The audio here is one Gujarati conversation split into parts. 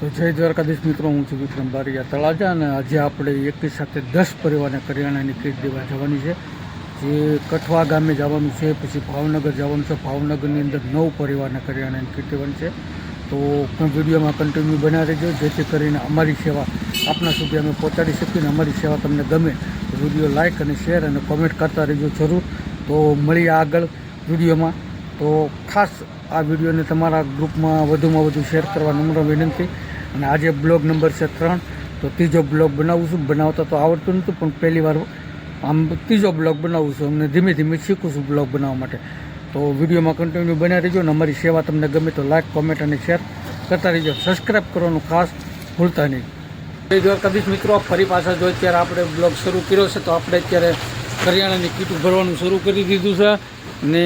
તો જય દ્વારકાધીશ મિત્રો, હું છું વિક્રમ બારિયા તળાજા અને આજે આપણે એકી સાથે દસ પરિવારને કરિયાણાની કીટ દેવા જવાની છે. જે કઠવા ગામે જવાનું છે, પછી ભાવનગર જવાનું છે. ભાવનગરની અંદર નવ પરિવારને કરિયાણાની કીટ દેવાની છે. તો પણ વિડીયોમાં કન્ટિન્યુ બના રહેજો, જેથી કરીને અમારી સેવા આપના સુધી અમે પહોંચાડી શકીએ અને અમારી સેવા તમને ગમે. વીડિયો લાઇક અને શેર અને કોમેન્ટ કરતા રહેજો જરૂર. તો મળીએ આગળ વિડીયોમાં. તો ખાસ આ વિડીયોને તમારા ગ્રુપમાં વધુમાં વધુ શેર કરવા નમ્ર વિનંતી. અને આજે બ્લોગ નંબર છે ત્રણ. તો ત્રીજો બ્લોગ બનાવું છું. બનાવતા તો આવડતું નહોતું, પણ પહેલી વાર આમ ત્રીજો બ્લોગ બનાવું છું. અમને ધીમે ધીમે શીખું છું બ્લોગ બનાવવા માટે. તો વિડીયોમાં કન્ટિન્યુ બન્યા રહેજો અને અમારી સેવા તમને ગમે તો લાઇક કોમેન્ટ અને શેર કરતા રહેજો. સબસ્ક્રાઈબ કરવાનું ખાસ ભૂલતા નહીં. જય દ્વારકાધીશ મિત્રો. ફરી પાછા જો અત્યારે આપણે બ્લોગ શરૂ કર્યો છે, તો આપણે અત્યારે કરિયાણાની કીટું ભરવાનું શરૂ કરી દીધું છે. ને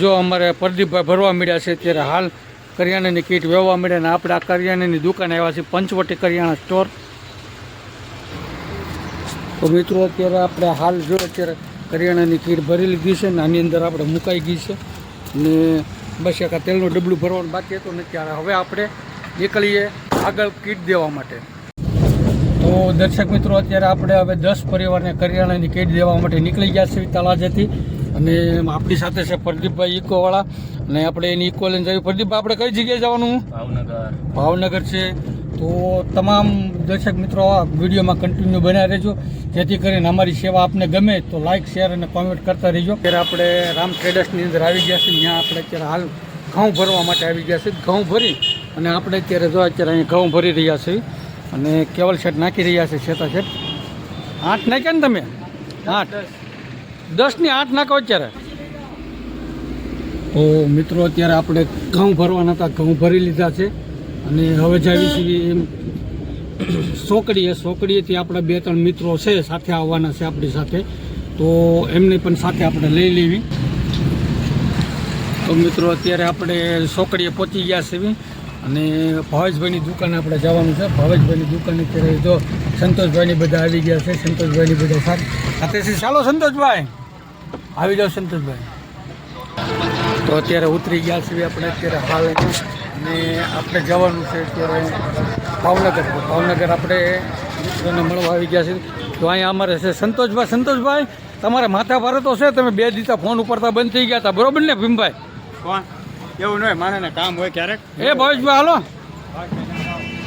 જો અમારે પ્રદીપભાઈ ભરવા મળ્યા છે, અત્યારે હાલ કરિયાણાની કીટ વેવા મળે ને આપણે આ કરિયાણાની દુકાન આવ્યા છે પંચવટી કરિયાણા સ્ટોર. તો મિત્રો અત્યારે આપણે હાલ જો અત્યારે કરિયાણાની કીટ ભરી લીધી છે ને આની અંદર આપણે મુકાઈ ગઈ છે ને બસ એક તેલનું ડબલું ભરવાનું બાકી હતું ને ત્યારે હવે આપણે નીકળીએ આગળ કીટ દેવા માટે. તો દર્શક મિત્રો, અત્યારે આપણે હવે દસ પરિવારને કરિયાણાની કીટ દેવા માટે નીકળી ગયા છે તળાજેથી અને આપણી સાથે છે પ્રદીપભાઈ ઇકોવાળા. અને આપણે એની ઇકો લઈને જઈએ પ્રદીપભાઈ આપણે કઈ જગ્યાએ જવાનું? ભાવનગર. ભાવનગર છે. તો તમામ દર્શક મિત્રો આ વિડીયોમાં કન્ટિન્યુ બન્યા રહેજો. જેથી કરીને અમારી સેવા આપને ગમે તો લાઇક શેર અને કોમેન્ટ કરતા રહેજો. અત્યારે આપણે રામ ટ્રેડર્સની અંદર આવી ગયા છીએ. ત્યાં આપણે અત્યારે હાલ ઘઉં ભરવા માટે આવી ગયા છીએ. ઘઉં ભરી અને આપણે અત્યારે જો અત્યારે અહીં ઘઉં ભરી રહ્યા છીએ. અને કેવલ શેટ નાખી રહ્યા છે શેતા શેટ આઠ નાખ્યા ને તમે? આઠ. દસની આઠ નાખો અત્યારે. તો મિત્રો, અત્યારે આપણે ઘઉં ભરવાના હતા, ઘઉં ભરી લીધા છે. અને હવે જાવી છીએ એમ સોકડીએ, સોકડીએથી આપણા બે ત્રણ મિત્રો છે, સાથે આવવાના છે આપણી સાથે. તો એમને પણ સાથે આપણે લઈ લેવી. તો મિત્રો, અત્યારે આપણે સોકડીએ પહોંચી ગયા છીએ. અને ભાવેશભાઈની દુકાને આપણે જવાનું છે. ભાવેશભાઈની દુકાને અત્યારે જો સંતોષભાઈની બધા આવી ગયા છે. સંતોષભાઈની બધા સાથે સાથે ચાલો સંતોષભાઈ. આવી જાઓ સંતોષભાઈ. તો અત્યારે ઉતરી ગયા છીએ આપણે અત્યારે હાલ. અને આપણે જવાનું છે અત્યારે ભાવનગર. ભાવનગર આપણે મિત્રોને મળવા આવી ગયા છે તો અહીંયા અમારે છે સંતોષભાઈ. સંતોષભાઈ, તમારે માથા ભારે તો છે. તમે બે દીતા ફોન ઉપરતા બંધ થઈ ગયા હતા. બરોબર ને ભીમભાઈ? કોણ? એવું નહીં માને કામ હોય ક્યારેક. એ ભાવેશભાઈ, હાલો.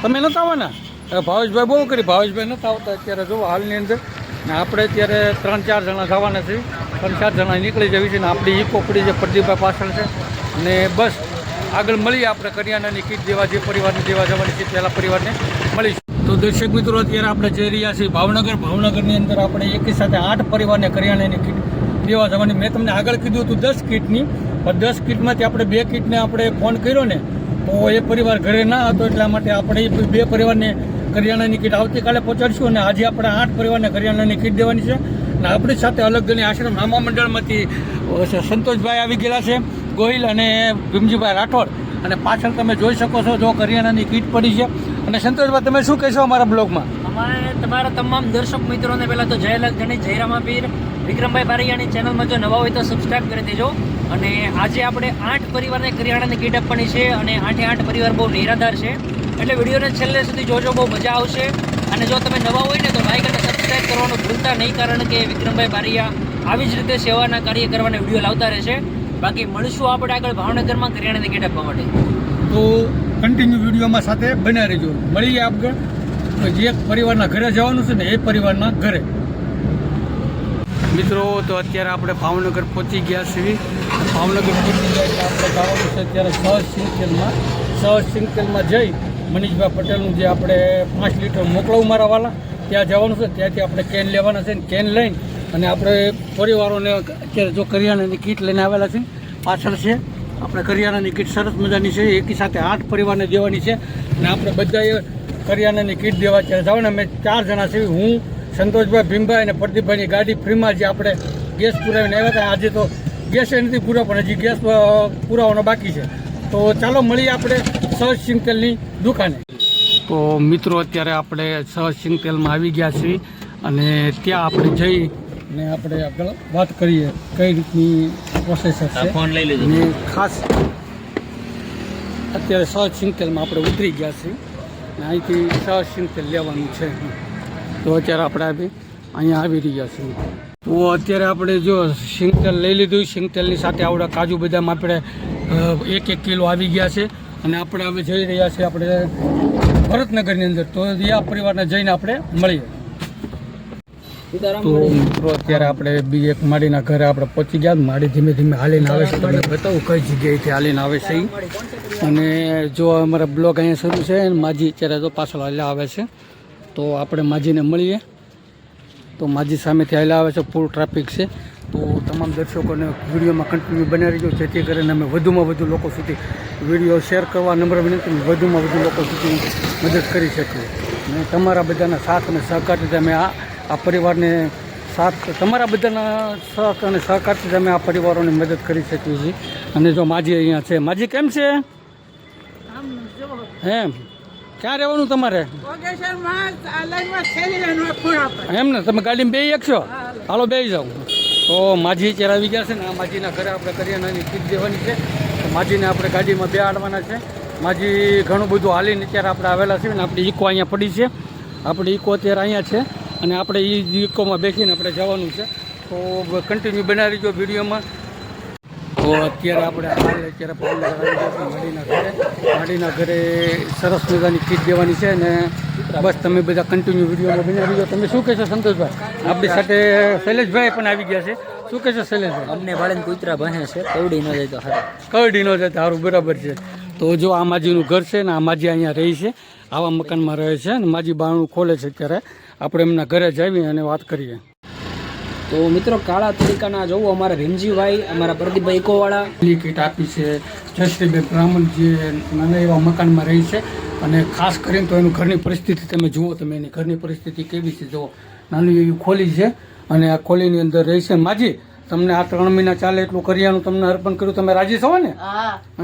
તમે નતા આવવાના? એ ભાવેશભાઈ બહુ કરી, ભાવેશભાઈ નતા આવતા અત્યારે. જુઓ હાલની અંદર. ને આપણે અત્યારે ત્રણ ચાર જણા થવાના છે ત્રણ ચાર જણા નીકળી જવી છે ને આપણી ઈકો પડી છે પ્રદીપભાઈ પાછળ છે. ને બસ, આગળ મળીએ આપણે કરિયાણાની કીટ દેવા જે પરિવારને દેવા જવાની છે પહેલાં પરિવારને મળીશું. તો દર્શક મિત્રો, અત્યારે આપણે જઈ રહ્યા છીએ ભાવનગર. ભાવનગરની અંદર આપણે એકી સાથે આઠ પરિવારને કરિયાણાની કીટ દેવા જવાની. મેં તમને આગળ કીધું હતું દસ કીટની. પણ દસ કીટમાંથી આપણે બે કીટને આપણે ફોન કર્યો ને, તો એ પરિવાર ઘરે ના હતો, એટલા માટે આપણે બે પરિવારને કરિયાણાની કીટ આવતીકાલે પહોંચાડીશું અને આજે આપણે આઠ પરિવારને કરિયાણાની કીટ દેવાની છે. અને આપણી સાથે અલગ ગણી આશ્રમ નામા મંડળમાંથી સંતોષભાઈ આવી ગયેલા છે, ગોહિલ અને ભીમજીભાઈ રાઠોડ. અને પાછળ તમે જોઈ શકો છો જો કરિયાણાની કીટ પડી છે. અને સંતોષભાઈ, તમે શું કહેશો અમારા બ્લોગમાં? અમારે તમારા તમામ દર્શક મિત્રોને પહેલાં તો જય લગધણી જય પીર વિક્રમભાઈ બારૈયાની ચેનલમાં જો નવા હોય તો સબસ્ક્રાઈબ કરી દેજો. અને આજે આપણે આઠ પરિવારને કરિયાણાની કીટ આપવાની છે અને આઠે આઠ પરિવાર બહુ નિરાધાર છે. એટલે વિડીયોને છેલ્લે સુધી જોજો, બહુ મજા આવશે. અને જો તમે નવા હોય ને તો લાઈક અને સબસ્ક્રાઈબ કરવાનું ભૂલતા નહીં, કારણ કે વિક્રમભાઈ બારિયા આવી જ રીતે સેવાના કાર્ય કરવાના વીડિયો લાવતા રહેશે બાકી મળીશું આપણે આગળ ભાવનગરમાં કરિયાણાની કીટ આપવા માટે. તો કન્ટિન્યુ વિડીયોમાં સાથે બન્યા રહેજો. મળીએ આગળ. જે પરિવારના ઘરે જવાનું છે ને એ પરિવારના ઘરે. મિત્રો, તો અત્યારે આપણે ભાવનગર પહોંચી ગયા છીએ. ભાવનગર પહોંચી ગયા એટલે આપણે જવાનું છે અત્યારે સહજ સિંગતેલમાં સહજ સિંગતેલમાં જઈ મનીષભાઈ પટેલનું જે આપણે પાંચ લીટર મોકલાવું મારા વાલા, ત્યાં જવાનું છે, ત્યાંથી આપણે કેન લેવાના છે ને કેન લઈને અને આપણે પરિવારોને અત્યારે જો કરિયાણાની કીટ લઈને આવેલા છે, પાછળ છે. આપણે કરિયાણાની કીટ સરસ મજાની છે, એકી સાથે આઠ પરિવારને દેવાની છે. અને આપણે બધાએ કરિયાણાની કીટ દેવા ત્યારે જવાના અમે ચાર જણા છીએ, હું સંતોષભાઈ ભીમભાઈ અને પ્રદીપભાઈની ગાડી ફ્રીમાં જે આપણે ગેસ પુરાવીને આવ્યા હતા. આજે તો ગેસ એ નથી પૂરો પણ હજી ગેસ પુરાવાનો બાકી છે. તો ચાલો મળીએ આપણે સહજ સિંગતેલની દુકાને. તો મિત્રો અત્યારે આપણે સહજ સિંગતેલમાં આવી ગયા છીએ અને ત્યાં આપણે જઈ અને આપણે આગળ વાત કરીએ કઈ રીતની પ્રોસેસ ફોન લઈ લેજો. અને ખાસ અત્યારે સહજ સિંગતેલમાં આપણે ઉતરી ગયા છીએ. અને અહીંથી સહજ સિંગતેલ લેવાનું છે. તો અત્યારે આપણે બી અહીંયા આવી રહ્યા છીએ. તો અત્યારે આપણે જો સિંગતેલ લઈ લીધું. સિંગતેલની સાથે આવડા કાજુ બદામ આપણે એક એક કિલો આવી ગયા છે. અને આપણે હવે જઈ રહ્યા છીએ આપણે ભરતનગરની અંદર. તો આ પરિવારને જઈને આપણે મળીએ. તો મિત્રો, અત્યારે આપણે બી એક માડીના ઘરે આપણે પહોંચી ગયા. માડી ધીમે ધીમે હાલીને આવે છે. તમને બતાવું કઈ જગ્યાએથી હાલીને આવે છે અને જો અમારા બ્લોગ અહીંયા શરૂ છે માજી અત્યારે તો પાછળ હાલ્યા આવે છે. તો આપણે માજીને મળીએ. તો માજી સામેથી હાલ્યા આવે છે ફૂલ ટ્રાફિક છે. તો તમામ દર્શકોને વિડીયોમાં કન્ટિન્યુ બનાવી રહેજો જેથી કરીને અમે વધુમાં વધુ લોકો સુધી વીડિયો શેર કરવા નમ્ર વિનંતી વધુમાં વધુ લોકો સુધી મદદ કરી શકીએ. અને તમારા બધાના સાથ અને સહકારથી અમે આ આ પરિવારને સાથ તમારા બધાના સાથ અને સહકારથી અમે આ પરિવારોને મદદ કરી શકીએ છીએ. અને જો માજી અહીંયા છે માજી કેમ છે? એમ. ક્યાં રહેવાનું તમારે? એમ ને તમે ગાડીમાં બે એક છો હાલો બે જાઓ. તો માજી અત્યારે આવી ગયા છે ને આ માજીના ઘરે આપણે કરિયાણાની કીટ દેવાની છે. તો માજીને આપણે ગાડીમાં બે આડવાના છે. માજી ઘણું બધું હાલીને અત્યારે આપણે આવેલા છે ને આપણી ઇકો અહીંયા પડી છે. આપણી ઇકો અત્યારે અહીંયા છે. અને આપણે એ ઇકોમાં બેસીને આપણે જવાનું છે. તો કન્ટિન્યુ બનાવી જો વિડીયોમાં. તો અત્યારે આપણે હાલ અત્યારે માડીના ઘરે. માડીના ઘરે સરસ મજાની કીટ દેવાની છે ને બસ તમે બધા કન્ટિન્યુ વિડીયોમાં બનાવી દો તમે શું કહેશો સંતોષભાઈ? આપણી સાથે શૈલેષભાઈ પણ આવી ગયા છે. શું કહેશો શૈલેષભાઈ? અમને ભાડે કૂતરા ભણે છે કવડી ન જાય તો હારું. કવડી જાય તો સારું બરાબર છે. તો જો આ માજીનું ઘર છે ને આ માજી અહીંયા રહી છે આવા મકાનમાં રહે છે અને માજી બારણું ખોલે છે અત્યારે. આપણે એમના ઘરે જઈએ અને વાત કરીએ. તો મિત્રો કાળા તરીકાના જોવું અમારા ભીમજીભાઈ અમારા પ્રદીપભાઈ ઇકોવાળા. કીટ આપી છે જયશ્રીબેન બ્રાહ્મણ જે નાના એવા મકાનમાં રહી છે. અને ખાસ કરીને તો એનું ઘરની પરિસ્થિતિ તમે જુઓ તમે એની ઘરની પરિસ્થિતિ કેવી છે જુઓ. નાની એવી ખોલી છે અને આ ખોલીની અંદર રહી છે. માજી તમને આ ત્રણ મહિના ચાલે એટલું કરિયાનું તમને અર્પણ કર્યું તમે રાજી છો ને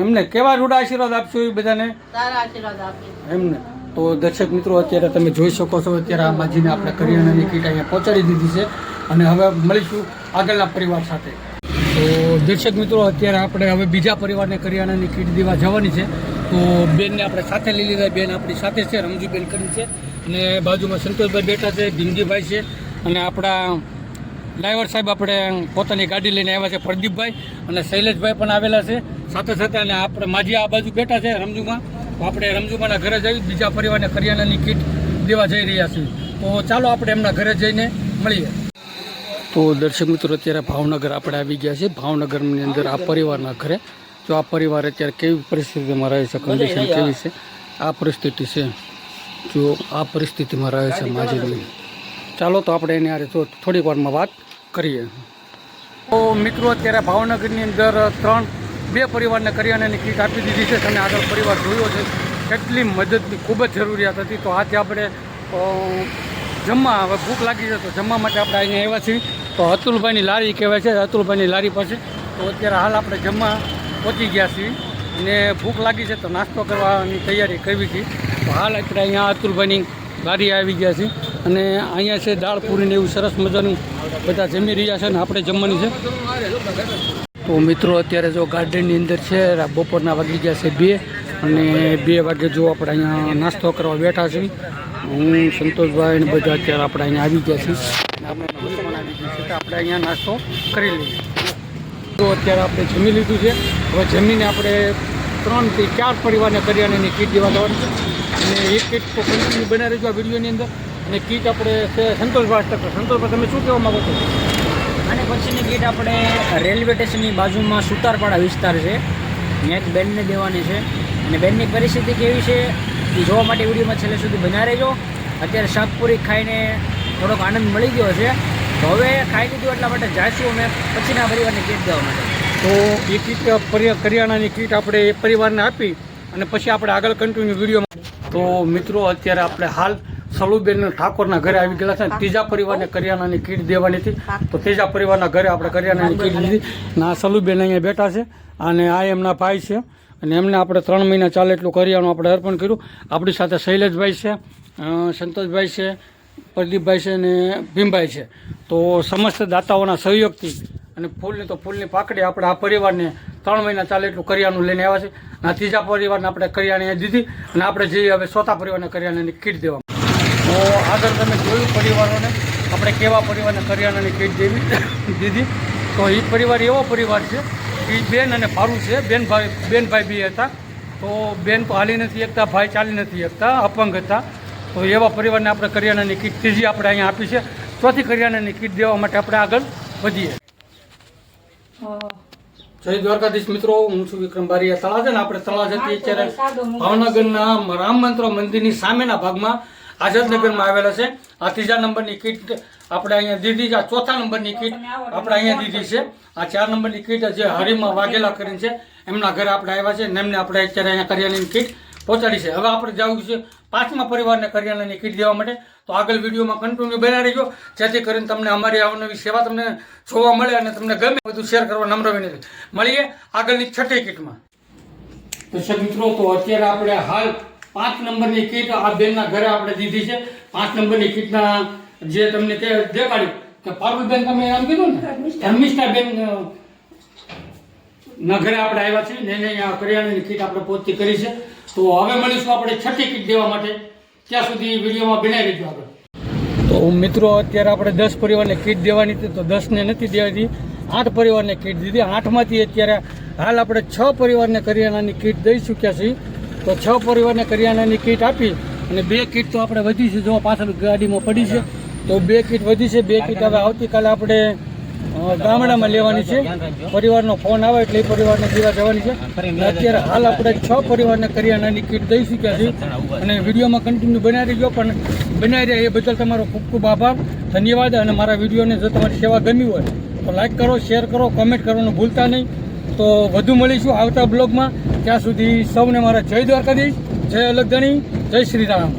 એમને કેવા રૂડા આશીર્વાદ આપશો એ બધાને? તારા આશીર્વાદ આપે એમને. તો દર્શક મિત્રો, અત્યારે તમે જોઈ શકો છો, અત્યારે આ માજીને આપણે કરિયાણાની કીટ અહીંયા પહોંચાડી દીધી છે અને હવે મળીશું આગળના પરિવાર સાથે. તો દર્શક મિત્રો, અત્યારે આપણે હવે બીજા પરિવારને કરિયાણાની કીટ દેવા જવાની છે. તો બેનને આપણે સાથે લઈ લીધા, બેન આપણી સાથે છે, રમજુબેન કરી છે અને બાજુમાં સંતોષભાઈ બેઠા છે, ભીમજીભાઈ છે અને આપણા ડ્રાઈવર સાહેબ આપણે પોતાની ગાડી લઈને આવ્યા છે, પ્રદીપભાઈ અને શૈલેષભાઈ પણ આવેલા છે. સાથે સાથે અને આપણે માજી આ બાજુ બેઠા છે, રમજુમાં. આપણે રમજુમાના ઘરે જઈ બીજા પરિવારને કરિયાણાની કીટ દેવા જઈ રહ્યા છીએ. તો ચાલો આપણે એમના ઘરે જઈને મળીએ. તો દર્શક મિત્રો અત્યારે ભાવનગર આપણે આવી ગયા છીએ. ભાવનગરની અંદર આ પરિવારના ઘરે. જો આ પરિવાર અત્યારે કેવી પરિસ્થિતિમાં રહે છે કન્ડિશન કેવી છે? આ પરિસ્થિતિ છે. જો આ પરિસ્થિતિમાં રહે છે માજીની ચાલો તો આપણે એની હારે તો થોડીક વારમાં વાત કરીએ. તો મિત્રો અત્યારે ભાવનગરની અંદર ત્રણ બે પરિવારને કરિયાણાની કીટ આપી દીધી છે. તમે આગળ પરિવાર જોયો છે. કેટલી મદદની ખૂબ જ જરૂરિયાત હતી. તો આજે આપણે જમવા, હવે ભૂખ લાગી છે તો જમવા માટે આપણે અહીંયા આવ્યા છીએ. તો અતુલભાઈની લારી કહેવાય છે. અતુલભાઈની લારી પાસે. તો અત્યારે હાલ આપણે જમવા પહોંચી ગયા છીએ. અને ભૂખ લાગી છે તો નાસ્તો કરવાની તૈયારી કરવી છે. તો હાલ આપણે અહીંયા અતુલભાઈની લારી આવી ગયા છીએ. અને અહીંયા છે દાળ પૂરીને એવું સરસ મજાનું બધા જમી રહ્યા છે અને આપણે જમવાની છે. તો મિત્રો, અત્યારે જો ગાર્ડનની અંદર છે બપોરના વાગી ગયા છે બે અને બે વાગે જો આપણે અહીંયા નાસ્તો કરવા બેઠા છીએ. હું, સંતોષભાઈ ને બધા અત્યારે આપણે અહીંયા આવી ગયા છીએ. અને આપણે પણ આવી ગયા છે આપણે અહીંયા નાસ્તો કરી લઈએ. તો અત્યારે આપણે જમી લીધું છે. હવે જમીને આપણે ત્રણથી ચાર પરિવારને કરિયાણાની કીટ દેવા જવાની છે. અને એક કીટ તો કન્ટિન્યુ બનાવી રહેજો આ વિડીયોની અંદર. અને કીટ આપણે છે સંતોષભાઈ સંતોષભાઈ, તમે શું કહેવા માગો છો? અને પછીની ગેટ આપણે રેલવે સ્ટેશનની બાજુમાં સુતારપાડા વિસ્તાર છે. ત્યાં એક બેનને દેવાની છે. અને બેનની પરિસ્થિતિ કેવી છે એ જોવા માટે વિડીયોમાં છેલ્લે સુધી બન્યા રહેજો. અત્યારે શાકપુરી ખાઈને થોડોક આનંદ મળી ગયો છે. તો હવે ખાઈ લીધું એટલા માટે જાશું અમે પછીના પરિવારને કીટ દેવા માટે. તો એ કીટ કરિયાણાની કીટ આપણે એ પરિવારને આપી અને પછી આપણે આગળ કન્ટિન્યુ વિડીયોમાં. તો મિત્રો, અત્યારે આપણે હાલ સલુબેન ઠાકોરના ઘરે આવી ગયેલા છે ત્રીજા પરિવારને કરિયાણાની કીટ દેવાની હતી. તો ત્રીજા પરિવારના ઘરે આપણે કરિયાણાની કીટ લીધી. અને આ સલુબેન અહીંયા બેઠા છે અને આ એમના ભાઈ છે. અને એમને આપણે ત્રણ મહિના ચાલે એટલું કરિયાણું આપણે અર્પણ કર્યું. આપણી સાથે શૈલેષભાઈ છે સંતોષભાઈ છે પ્રદીપભાઈ છે અને ભીમભાઈ છે. તો સમસ્ત દાતાઓના સહયોગથી અને ફૂલની તો ફૂલની પાકડી આપણે આ પરિવારને ત્રણ મહિના ચાલે એટલું કરિયાણું લઈને આવ્યા છે. અને ત્રીજા પરિવારને આપણે કરિયાણી દીધી. અને આપણે જઈએ હવે સોતા પરિવારને કરિયાણાની કીટ દેવા તો આગળ તમે જોયું પરિવારોને? આપણે કેવા પરિવારને કરિયાણાની કીટ દેવી દીધી? તો એ પરિવાર એવો પરિવાર છે કે ઈ બેન અને ભારું છે. બેન ભાઈ બેન ભાઈ બી હતા. તો બેન તો હાલી નથી શકતા ભાઈ ચાલી નથી શકતા અપંગ હતા. તો એવા પરિવારને આપણે કરિયાણાની કીટ ત્રીજી આપણે અહીંયા આપી છે. ચોથી કરિયાણાની કીટ દેવા માટે આપણે આગળ વધીએ. જય દ્વારકાધીશ મિત્રો હું છું વિક્રમ બારીયા તળાજા ને આપણે તળાજાથી અત્યારે ભાવનગરના રામ મંત્ર મંદિરની સામેના ભાગમાં આઝાદનગરમાં આવેલા છે. આ ત્રીજા નંબરની કીટ આપણે અહીંયા દીધી છે. આ ચોથા નંબરની કીટ આપણે અહીંયા દીધી છે. આ ચાર નંબરની કીટ જે હરીમાં વાઘેલા કરીને છે, એમના ઘરે આપણે આવ્યા છે એમને આપણે અત્યારે અહીંયા કરિયાણાની કીટ પહોંચાડી છે. હવે આપણે જવું છે પાંચમા પરિવારને કરિયાણાની કીટ દેવા માટે. તો આગળ વિડીયોમાં કન્ટિન્યુ બના રહેજો. જેથી કરીને તમને અમારી આવનવી સેવા તમને જોવા મળે અને તમને ગમે બધું શેર કરવા નમ્ર વિનંતી. મળીએ આગળની છઠ્ઠી કીટમાં. દર્શક મિત્રો, તો અત્યારે આપણે હાલ પાંચ નંબરની કીટ આ બેનના ઘરે આપણે દીધી છે. પાંચ નંબરની કીટના જે તમને તે દેખાડ્યું કે પાર્વતીબેન તમે એમ કીધું ને? ધર્મિષ્ઠાબેન અ, ના ઘરે આપણે આવ્યા છીએ. ને નહીં આ કરિયાણાની કીટ આપણે પહોંચતી કરી છે. તો હવે મળીશું આપણે છઠ્ઠી કીટ દેવા માટે. ત્યાં સુધી વિડીયોમાં બનાવી રહીશું આપણે તો મિત્રો અત્યારે આપણે દસ પરિવારને કીટ દેવાની હતી તો દસને નથી દેવાની આઠ પરિવારને કીટ દીધી. આઠમાંથી અત્યારે હાલ આપણે છ પરિવારને કરિયાણાની કીટ દઈ ચૂક્યા છીએ. તો છ પરિવારને કરિયાણાની કીટ આપી અને બે કીટ તો આપણે વધી છે, જો પાછળ ગાડીમાં પડી છે, તો બે કીટ વધી છે, બે કીટ હવે આવતીકાલે આપણે ગામડામાં લેવાની છે. પરિવારનો ફોન આવે એટલે એ પરિવારને દેવા જવાની છે. અત્યારે હાલ આપણે છ પરિવારને કરિયાણાની કીટ દઈ શક્યા છીએ અને વિડીયોમાં કન્ટિન્યુ બનાવી ગયો પણ બનાવી રહ્યા એ બદલ તમારો ખૂબ ખૂબ આભાર. ધન્યવાદ અને મારા વિડીયોને જો તમારી સેવા ગમી હોય તો લાઈક કરો શેર કરો કોમેન્ટ કરવાનું ભૂલતા નહીં. તો વધુ મળીશું આવતા બ્લોગમાં. ત્યાં સુધી સૌને મારા જય દ્વારકાધીશ, જય અલગધણી જય શ્રી રામ.